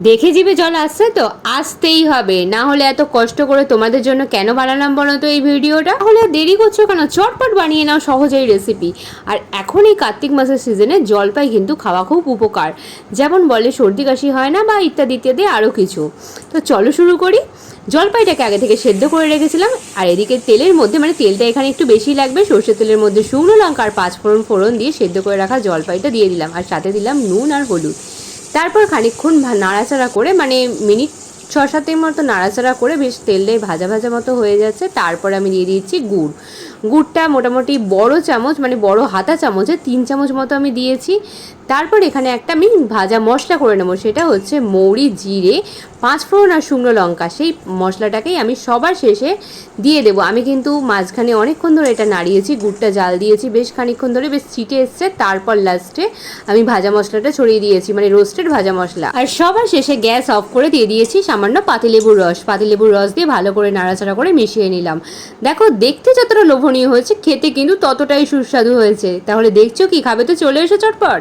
দেখে জিভে জল আসছে তো আসতেই হবে। না হলে এত কষ্ট করে তোমাদের জন্য কেন বানালাম বলো তো এই ভিডিওটা? আর দেরি করছ কেন? চটপট বানিয়ে নাও সহজ এই রেসিপি আর এখন এই কার্তিক মাসের সিজনে জলপাই কিন্তু খাওয়া খুব উপকার। যেমন বলে সর্দি কাশি হয় না বা ইত্যাদি ইত্যাদি আরও কিছু। তো চলো শুরু করি। জলপাইটাকে আগে থেকে সেদ্ধ করে রেখেছিলাম। আর এদিকে তেলের মধ্যে মানে তেলটা এখানে একটু বেশি লাগবে। সর্ষের তেলের মধ্যে শুকনো লঙ্কা আর পাঁচ ফোড়ন ফোড়ন দিয়ে সেদ্ধ করে রাখা জলপাইটা দিয়ে দিলাম। আর সাথে দিলাম নুন আর হলুদ। তারপর খানিকক্ষণ নাড়াচাড়া করে মানে মিনিট ছ সাতের মতো নাড়াচাড়া করে বেশ তেল দিয়ে ভাজা ভাজা মতো হয়ে যাচ্ছে। তারপর আমি দিয়ে দিয়েছি গুড়। গুড়টা মোটামুটি বড় চামচ মানে বড় হাতা চামচে তিন চামচ মতো আমি দিয়েছি। তারপর এখানে একটা আমি ভাজা মশলা করে নেব, সেটা হচ্ছে মৌরি, জিরে, পাঁচ ফোড়ন আর শুকনো লঙ্কা। সেই মশলাটাকেই আমি সবার শেষে দিয়ে দেবো। আমি কিন্তু মাঝখানে অনেকক্ষণ ধরে এটা নাড়িয়েছি, গুড়টা জাল দিয়েছি, বেশ খানিকক্ষণ ধরে বেশ ছিটে এসছে। তারপর লাস্টে আমি ভাজা মশলাটা ছড়িয়ে দিয়েছি মানে রোস্টেড ভাজা মশলা। আর সবার শেষে গ্যাস অফ করে দিয়ে দিয়েছি সামান্য পাতিলেবুর রস। পাতিলেবুর রস দিয়ে ভালো করে নাড়াচাড়া করে মিশিয়ে নিলাম। দেখো, দেখতে যতটা লোভনীয় হয়েছে, খেতে কিন্তু ততটাই সুস্বাদু হয়েছে। তাহলে দেখছ কি, খাবে তো চলে এসো চটপট।